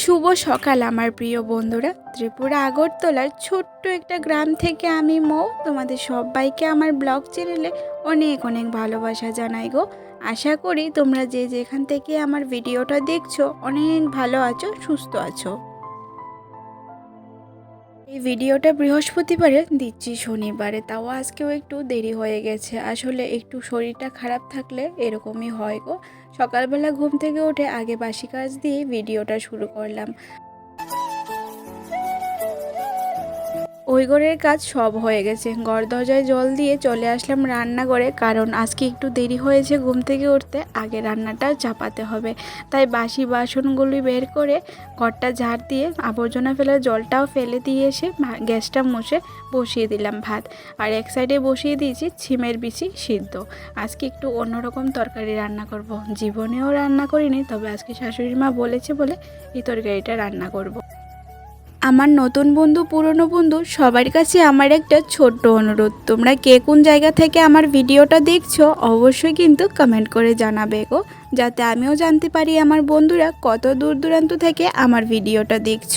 শুভ সকাল, আমার প্রিয় বন্ধুরা। ত্রিপুরা আগরতলার ছোট্ট একটা গ্রাম থেকে আমি মৌ। তোমাদের সবাইকে আমার ব্লগ চ্যানেলে অনেক অনেক ভালোবাসা জানাই গো। আশা করি তোমরা যে যেখান থেকে আমার ভিডিওটা দেখছ, অনেক ভালো আছো, সুস্থ আছো। এই ভিডিওটা বৃহস্পতিবারে দিচ্ছি শনিবারে, তাও আজকেও একটু দেরি হয়ে গেছে। আসলে একটু শরীরটা খারাপ থাকলে এরকমই হয় গো। সকালবেলা ঘুম থেকে উঠে আগে বাসি কাজ দিয়ে ভিডিওটা শুরু করলাম। ওই ঘরের কাজ সব হয়ে গেছে। ঘর দরজায় জল দিয়ে চলে আসলাম রান্না করে কারণ আজকে একটু দেরি হয়েছে ঘুম থেকে উঠতে, আগে রান্নাটা চাপাতে হবে। তাই বাসি বাসনগুলি বের করে ঘরটা ঝাড় দিয়ে আবর্জনা ফেলার জলটাও ফেলে দিয়ে এসে গ্যাসটা মুছে বসিয়ে দিলাম ভাত। আর এক সাইডে বসিয়ে দিয়েছি ছিমের বিচি সিদ্ধ। আজকে একটু অন্যরকম তরকারি রান্না করব। জীবনেও রান্না করিনি, তবে আজকে শাশুড়ি মা বলেছে বলে এই তরকারিটা রান্না করব। আমার নতুন বন্ধু, পুরনো বন্ধু, সবার কাছে আমার একটা ছোট্ট অনুরোধ। তোমরা কে কোন জায়গা থেকে আমার ভিডিওটা দেখছ, অবশ্যই কিন্তু কমেন্ট করে জানাবে গো, যাতে আমিও জানতে পারি আমার বন্ধুরা কত দূর দূরান্ত থেকে আমার ভিডিওটা দেখছ।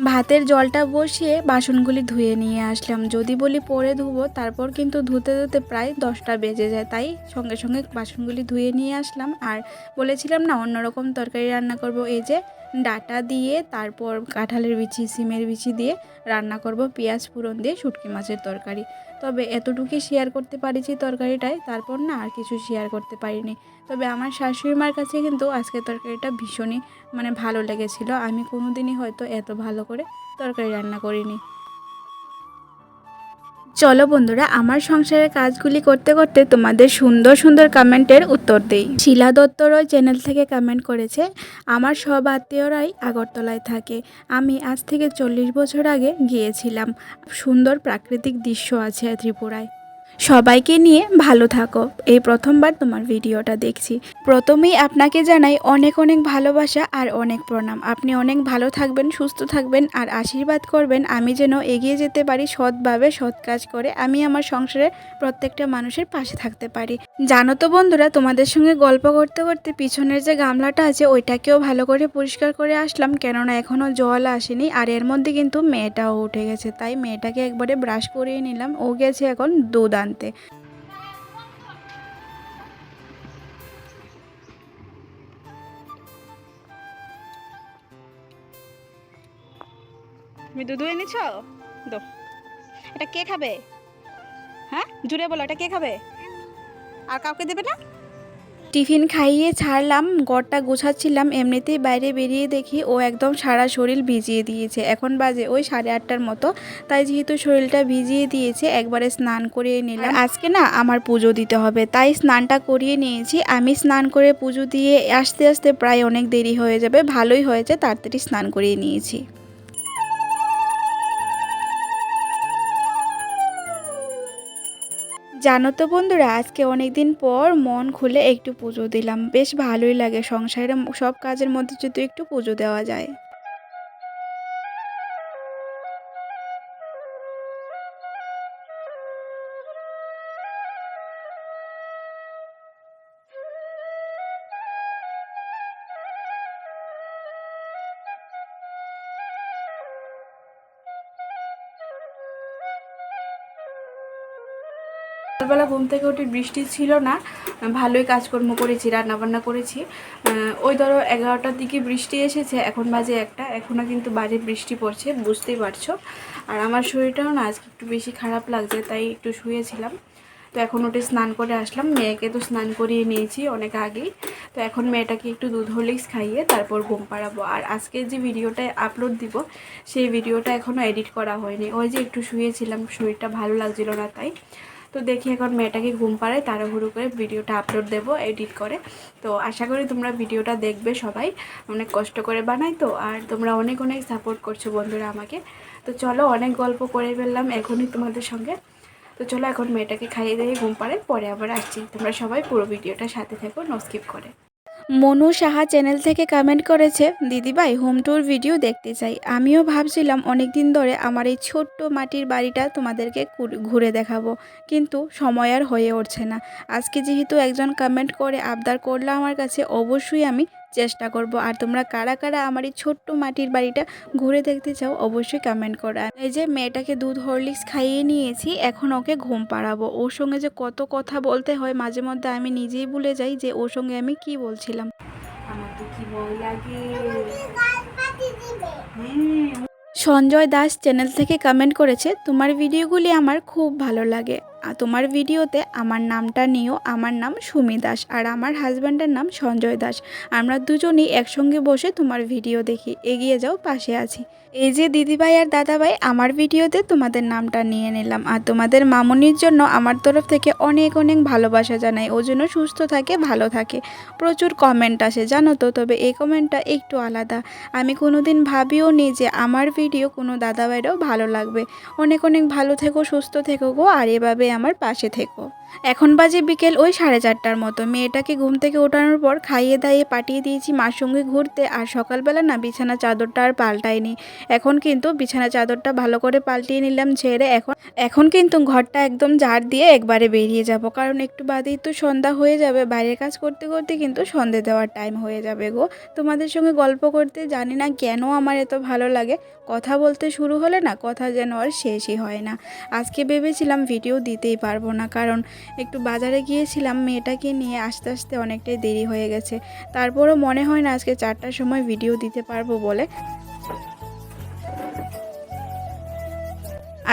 ভাতের জলটা বসিয়ে বাসনগুলি ধুয়ে নিয়ে আসলাম। যদি বলি পরে ধুবো, তারপর কিন্তু ধুতে ধুতে প্রায় দশটা বেজে যায়। তাই সঙ্গে সঙ্গে বাসনগুলি ধুয়ে নিয়ে আসলাম। আর বলেছিলাম না, অন্যরকম তরকারি রান্না করব। এই যে ডাটা দিয়ে, তারপর কাঁঠালের বিচি, সিমের বিচি দিয়ে রান্না করব। পেঁয়াজ ফোড়ন দিয়ে, শুটকি মাছের তরকারি। তবে এতটুকুই শেয়ার করতে পারিছি তরকারিটায়, তারপর না আর কিছু শেয়ার করতে পারিনি। তবে আমার শাশুড়ি মার কাছে কিন্তু আজকে তরকারিটা ভীষণই মানে ভালো লেগেছিল। আমি কোনো দিনই হয়তো এত ভালো করে তরকারি রান্না করিনি। চলো বন্ধুরা, আমার সংসারের কাজগুলি করতে করতে তোমাদের সুন্দর সুন্দর কমেন্টের উত্তর দেই। শিলা দত্তর ওই চ্যানেল থেকে কমেন্ট করেছে, আমার সব আত্মীয়রাই আগরতলায় থাকে। আমি আজ থেকে চল্লিশ বছর আগে গিয়েছিলাম। সুন্দর প্রাকৃতিক দৃশ্য আছে ত্রিপুরায়। সবাইকে নিয়ে ভালো থাকো। এই প্রথমবার তোমার ভিডিওটা দেখছি। প্রথমেই আপনাকে জানাই অনেক অনেক ভালোবাসা আর অনেক প্রণাম। আপনি অনেক ভালো থাকবেন, সুস্থ থাকবেন আর আশীর্বাদ করবেন। আমি যেন এগিয়ে যেতে পারি সৎভাবে, সৎ কাজ করে আমি আমার সংসারে প্রত্যেকটা মানুষের পাশে থাকতে পারি। জানো তো বন্ধুরা, তোমাদের সঙ্গে গল্প করতে করতে পিছনের যে গামলাটা আছে, ওইটাকেও ভালো করে পরিষ্কার করে আসলাম। কেননা এখনও জল আসেনি আর এর মধ্যে কিন্তু মেয়েটাও উঠে গেছে। তাই মেয়েটাকে একবারে ব্রাশ করিয়ে নিলাম। ও গেছে এখন দুধ আনতে তুমি দুধ এনেছ দো। এটা কে খাবে? হ্যাঁ? জুড়ে বলো, এটা কে খাবে? আর কাউকে দেবে না? টিফিন খাইয়ে ছাড়লাম গড়টা গোছাচ্ছিলাম এমনিতেই বাইরে বেরিয়ে দেখি ও একদম সারা শরীর ভিজিয়ে দিয়েছে। এখন বাজে ওই সাড়ে আটটার মতো তাই যেহেতু শরীরটা ভিজিয়ে দিয়েছে একবারে স্নান করিয়ে নিলাম। আজকে না আমার পুজো দিতে হবে তাই স্নানটা করিয়ে নিয়েছি। আমি স্নান করে পুজো দিয়ে আসতে আসতে প্রায় অনেক দেরি হয়ে যাবে ভালোই হয়েছে তাড়াতাড়ি স্নান করিয়ে নিয়েছি। জানো তো বন্ধুরা, আজকে অনেক দিন পর মন খুলে একটু পুজো দিলাম। বেশ ভালোই লাগে সংসারের সব কাজের মধ্যে যদি একটু পুজো দেওয়া যায়। সকালবেলা ঘুম থেকে উঠে বৃষ্টি ছিল না, ভালোই কাজকর্ম করেছি, রান্নাবান্না করেছি। ওই ধরো এগারোটার দিকে বৃষ্টি এসেছে, এখন বাজে একটা, এখনও কিন্তু বাজে বৃষ্টি পড়ছে, বুঝতেই পারছ। আর আমার শরীরটাও না আজকে একটু বেশি খারাপ লাগছে, তাই একটু শুয়েছিলাম। তো এখন উঠে স্নান করে আসলাম, মেয়েকে তো স্নান করিয়ে নিয়েছি অনেক আগেই। তো এখন মেয়েটাকে একটু দুধ হরলিক্স খাইয়ে তারপর ঘুম পাড়াবো। আর আজকে যে ভিডিওটা আপলোড দিব, সেই ভিডিওটা এখনও এডিট করা হয়নি। ওই যে একটু শুয়েছিলাম, শরীরটা ভালো লাগছিল না তাই। তো দেখি এখন মেয়েটাকে ঘুম পাড়ায়, তাড়াহুড়ো করে ভিডিওটা আপলোড দেব এডিট করে। তো আশা করি তোমরা ভিডিওটা দেখবে সবাই। অনেক কষ্ট করে বানাই তো, আর তোমরা অনেক অনেক সাপোর্ট করছ বন্ধুরা আমাকে। তো চলো অনেক গল্প করে ফেললাম এখনই তোমাদের সঙ্গে। তো চলো এখন মেয়েটাকে খাইয়ে দিয়ে ঘুম পাড়ে পরে আবার আসছি। তোমরা সবাই পুরো ভিডিওটা সাথে থেকো নো স্কিপ করে। মনু সাহা চ্যানেল থেকে কমেন্ট করেছে, দিদিভাই হোম ট্যুর ভিডিও দেখতে চাই। আমিও ভাবছিলাম অনেক দিন ধরে আমার এই ছোট্ট মাটির বাড়িটা তোমাদেরকে ঘুরে দেখাবো, কিন্তু সময় আর হয়ে উঠছে না। আজকে যেহেতু একজন কমেন্ট করে আবদার করল আমার কাছে, অবশ্যই আমি চেষ্টা করব। আর তোমরা কারা কারা আমার এই ছোট্ট মাটির বাড়িটা ঘুরে দেখতে চাও অবশ্যই কমেন্ট করো। এই যে মেয়েটাকে দুধ হরলিক্স খাইয়ে নিয়েছি এখন ওকে ঘুম পাড়াবো। ওর সঙ্গে যে কত কথা বলতে হয় মাঝে মধ্যে আমি নিজেই ভুলে যাই যে ওর সঙ্গে আমি কি বলছিলাম। আমার তো কি ভয় লাগে? সঞ্জয় দাস চ্যানেল থেকে কমেন্ট করেছে তোমার ভিডিওগুলি আমার খুব ভালো লাগে। তোমার ভিডিওতে আমার নামটা নিয়েও আমার নাম সুমি দাস আর আমার হাজব্যান্ডের নাম সঞ্জয় দাস। আমরা দুজনেই একসঙ্গে বসে তোমার ভিডিও দেখি। এগিয়ে যাও, পাশে আছি। এই যে দিদিভাই আর দাদাভাই, আমার ভিডিওতে তোমাদের নামটা নিয়ে নিলাম। আর তোমাদের মামনির জন্য আমার তরফ থেকে অনেক অনেক ভালোবাসা জানাই। ও জন্য সুস্থ থাকে, ভালো থাকে। প্রচুর কমেন্ট আসে, জানো তো? তবে এই কমেন্টটা একটু আলাদা। আমি কোনোদিন ভাবিও নি যে আমার ভিডিও কোনো দাদাভাইরাও ভালো লাগবে। অনেক অনেক ভালো থেকো, সুস্থ থেকো গো। আর এভাবে আমার পাশে থেকো। এখন বাজে বিকেল ওই সাড়ে চারটার মতো। মেয়েটাকে ঘুম থেকে ওঠানোর পর খাইয়ে দাইয়ে পাঠিয়ে দিয়েছি মার সঙ্গে ঘুরতে। আর সকালবেলা না বিছানা চাদরটা আর পাল্টায়নি এখন কিন্তু বিছানা চাদরটা ভালো করে পাল্টিয়ে নিলাম ছেড়ে। এখন এখন কিন্তু ঘরটা একদম ঝাড় দিয়ে একবারে বেরিয়ে যাব। কারণ একটু বাদেই তো সন্ধ্যা হয়ে যাবে। বাইরের কাজ করতে করতে কিন্তু সন্ধে দেওয়ার টাইম হয়ে যাবে গো। তোমাদের সঙ্গে গল্প করতে জানি না কেন আমার এত ভালো লাগে। কথা বলতে শুরু হলে না কথা যেন আর শেষই হয় না। আজকে ভেবেছিলাম ভিডিও দিতেই পারব না। কারণ একটু বাজারে গিয়েছিলাম, মেয়েটাকে নিয়ে আস্তে আস্তে অনেকটাই দেরি হয়ে গেছে। তারপরও মনে হয় না আজকে চারটার সময় ভিডিও দিতে পারব বলে।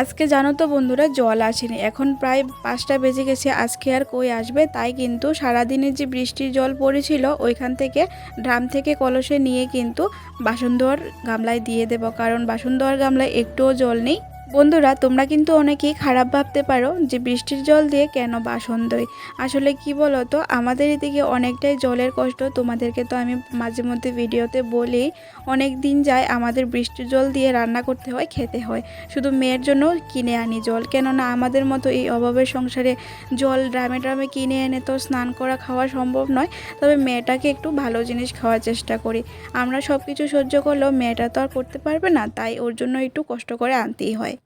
আজকে জানো তো বন্ধুরা, জল আসেনি। এখন প্রায় পাঁচটা বেজে গেছে, আজকে আর কই আসবে? তাই কিন্তু সারাদিনের যে বৃষ্টির জল পড়েছিল, ওইখান থেকে ড্রাম থেকে কলসে নিয়ে কিন্তু বাসন ধোয়ার গামলায় দিয়ে দেব। কারণ বাসন ধোয়ার গামলায় একটুও জল নেই। বন্ধুরা, তোমরা কিন্তু অনেকেই খারাপ ভাবতে পারো যে বৃষ্টির জল দিয়ে কেন বাসন ধোই। আসলে কি বলো তো আমাদের এদিকে অনেকটাই জলের কষ্ট। তোমাদেরকে তো আমি মাঝে মধ্যে ভিডিওতে বলি, অনেক দিন যায় আমাদের বৃষ্টির জল দিয়ে রান্না করতে হয়, খেতে হয়। শুধু মেয়ের জন্য কিনে আনি জল। কেননা আমাদের মতো এই অভাবের সংসারে জল ড্রামে ড্রামে কিনে এনে তো স্নান করা খাওয়া সম্ভব নয়। তবে মেয়েটাকে একটু ভালো জিনিস খাওয়ার চেষ্টা করি। আমরা সব কিছু সহ্য করলেও মেয়েটা তো আর করতে পারবে না, তাই ওর জন্য একটু কষ্ট করে আনতেই হয়।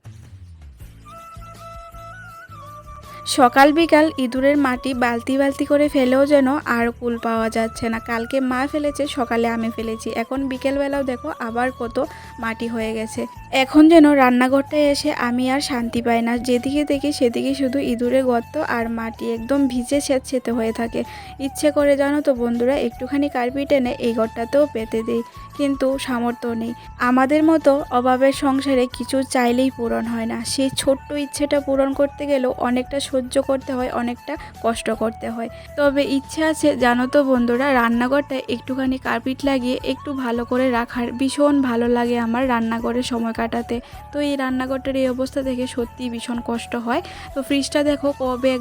সকাল বিকাল ইঁদুরের মাটি বালতি বালতি করে ফেলেও যেন আর কুল পাওয়া যাচ্ছে না। কালকে মা ফেলেছে, সকালে আমি ফেলেছি। এখন বিকেলবেলাও দেখো আবার কত মাটি হয়ে গেছে। এখন যেন রান্নাঘরটায় এসে আমি আর শান্তি পাই না। যেদিকে দেখি সেদিকে শুধু ইঁদুরের গর্ত আর মাটি একদম ভিজে স্যাঁতসেতে হয়ে থাকে। ইচ্ছে করে জানো তো বন্ধুরা, একটুখানি কার্পিট এনে এই ঘরটাতেও পেতে দিই। কিন্তু সামর্থ্য নেই। আমাদের মতো অভাবের সংসারে কিছু চাইলেই পূরণ হয় না। সেই ছোট্ট ইচ্ছেটা পূরণ করতে গেলেও অনেকটা সহ্য করতে হয়, অনেকটা কষ্ট করতে হয়। তবে ইচ্ছে আছে, জানো তো বন্ধুরা রান্নাঘরটায় একটুখানি কার্পিট লাগিয়ে একটু ভালো করে রাখার। ভীষণ ভালো লাগে আমার রান্নাঘরে সময় কাটাতে। তো এই রান্নাঘরটার এই অবস্থা দেখে সত্যিই ভীষণ কষ্ট হয়। তো ফ্রিজটা দেখো কবে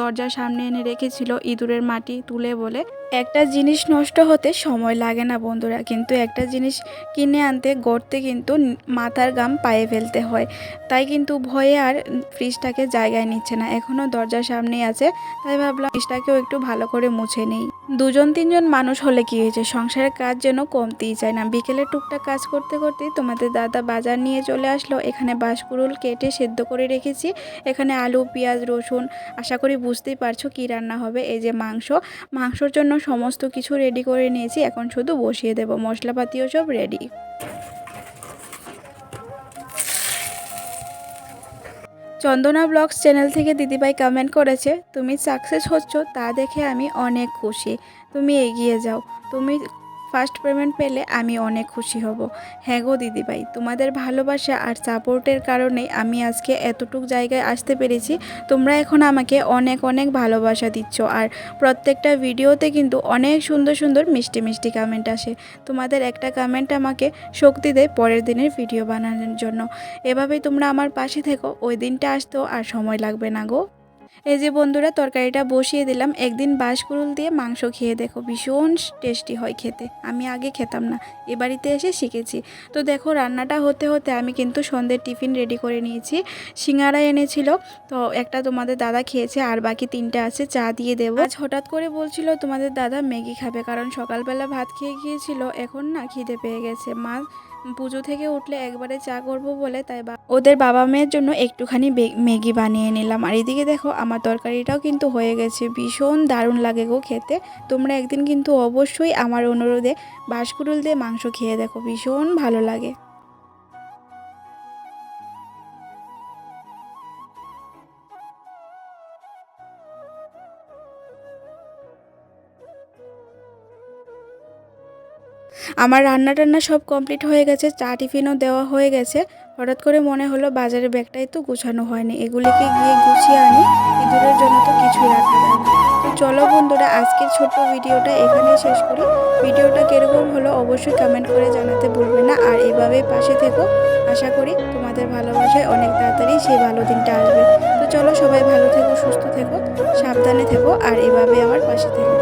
দরজার সামনে এনে রেখেছিল ইঁদুরের মাটি তুলে বলে। একটা জিনিস নষ্ট হতে সময় লাগে না বন্ধুরা, কিন্তু একটা জিনিস কিনে আনতে গড়তে কিন্তু মাথার গাম পায়ে ফেলতে হয়। তাই কিন্তু ভয়ে আর ফ্রিজটাকে জায়গায় নিচ্ছে না। এখনও দরজার সামনেই আছে, তাই ভাবলাম ফ্রিজটাকেও একটু ভালো করে মুছে নেই। দুজন তিনজন মানুষ হলে কি হয়েছে? সংসারের কাজ যেন কমতেই চায় না। বিকেলে টুকটাক কাজ করতে করতেই তোমাদের দাদা বাজার নিয়ে চলে আসলো। এখানে বাঁশকুরুল কেটে সেদ্ধ করে রেখেছি। এখানে আলু, পেঁয়াজ, রসুন, আশা করি বুঝতেই পারছ কি রান্না হবে। এই যে মাংস। মাংসর জন্য সমস্ত কিছু রেডি করে নিয়েছি। এখন শুধু বসিয়ে দেবো। মশলাপাতিও সব রেডি চন্দনা ব্লগস চ্যানেল থেকে দিদিভাই কমেন্ট করেছে, তুমি সাকসেস হচ্ছ তা দেখে আমি অনেক খুশি। তুমি এগিয়ে যাও। তুমি ফার্স্ট পেমেন্ট পেলে আমি অনেক খুশি হব। হ্যাঁ গো দিদিভাই, তোমাদের ভালোবাসা আর সাপোর্টের কারণেই আমি আজকে এতটুক জায়গায় আসতে পেরেছি। তোমরা এখন আমাকে অনেক অনেক ভালোবাসা দিচ্ছ আর প্রত্যেকটা ভিডিওতে কিন্তু অনেক সুন্দর সুন্দর মিষ্টি মিষ্টি কমেন্ট আসে। তোমাদের একটা কমেন্ট আমাকে শক্তি দেয় পরের দিনের ভিডিও বানানোর জন্য। এভাবেই তোমরা আমার পাশে থেকো, ওই দিনটা আসতেও আর সময় লাগবে না গো। এই যে বন্ধুরা, তরকারিটা বসিয়ে দিলাম। একদিন বাঁশকুড়ুল দিয়ে মাংস খেয়ে দেখো, ভীষণ টেস্টি হয় খেতে। আমি আগে খেতাম না, এ বাড়িতে এসে শিখেছি। তো দেখো, রান্নাটা হতে হতে আমি কিন্তু সন্ধ্যের টিফিন রেডি করে নিয়েছি। সিঙ্গারা এনেছিল, তো একটা তোমাদের দাদা খেয়েছে, আর বাকি তিনটা আছে, চা দিয়ে দেবো। আজ হঠাৎ করে বলছিল, তোমাদের দাদা ম্যাগি খাবে। কারণ সকালবেলা ভাত খেয়ে গিয়েছিল, এখন না খিদে পেয়ে গেছে। মা পুজো থেকে উঠলে একবারে চা করব বলে তাই ওদের বাবা মেয়ের জন্য একটুখানি ম্যাগি বানিয়ে নিলাম। আর এদিকে দেখো, আমার তরকারিটাও কিন্তু হয়ে গেছে। ভীষণ দারুণ লাগে গো খেতে। তোমরা একদিন কিন্তু অবশ্যই আমার অনুরোধে বাঁশকুড়ুল দিয়ে মাংস খেয়ে দেখো, ভীষণ ভালো লাগে। আমার রান্না টান্না সব কমপ্লিট হয়ে গেছে, চা টিফিনও দেওয়া হয়ে গেছে। হঠাৎ করে মনে হলো বাজারের ব্যাগটাই তো গুছানো হয়নি। এগুলিকে গিয়ে গুছিয়ে আনি, ইঁদুরের জন্য তো কিছুই রাখা যায় না। তো চলো বন্ধুরা, আজকের ছোট্ট ভিডিওটা এখানেই শেষ করি। ভিডিওটা কীরকম হলো অবশ্যই কমেন্ট করে জানাতে ভুলবে না। আর এভাবেই পাশে থেকো। আশা করি তোমাদের ভালোবাসায় অনেক তাড়াতাড়ি সেই ভালো দিনটা আসবে। তো চলো সবাই ভালো থেকো, সুস্থ থেকো, সাবধানে থেকো, আর এভাবে আমার পাশে থেকো।